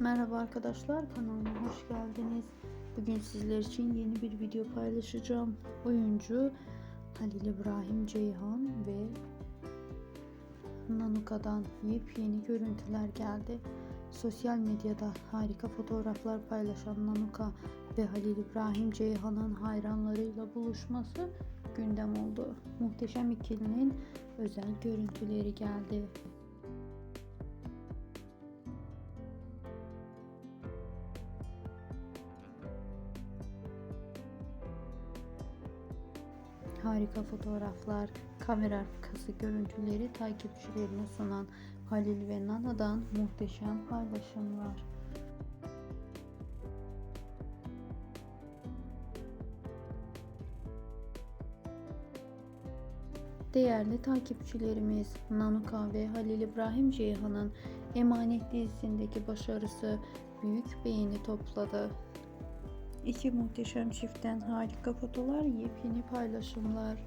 Merhaba arkadaşlar kanalıma hoş geldiniz. Bugün sizler için yeni bir video paylaşacağım. Oyuncu Halil İbrahim Ceyhan ve Nanuka'dan yepyeni görüntüler geldi. Sosyal medyada harika fotoğraflar paylaşan Nanuka ve Halil İbrahim Ceyhan'ın hayranlarıyla buluşması gündem oldu. Muhteşem ikilinin özel görüntüleri geldi. Harika fotoğraflar, kamera arkası görüntüleri takipçilerine sunan Halil ve Nana'dan muhteşem paylaşımlar. Değerli takipçilerimiz Nanuka ve Halil İbrahim Ceyhan'ın Emanet dizisindeki başarısı büyük beğeni topladı. İki muhteşem çiftten harika fotolar, yepyeni paylaşımlar.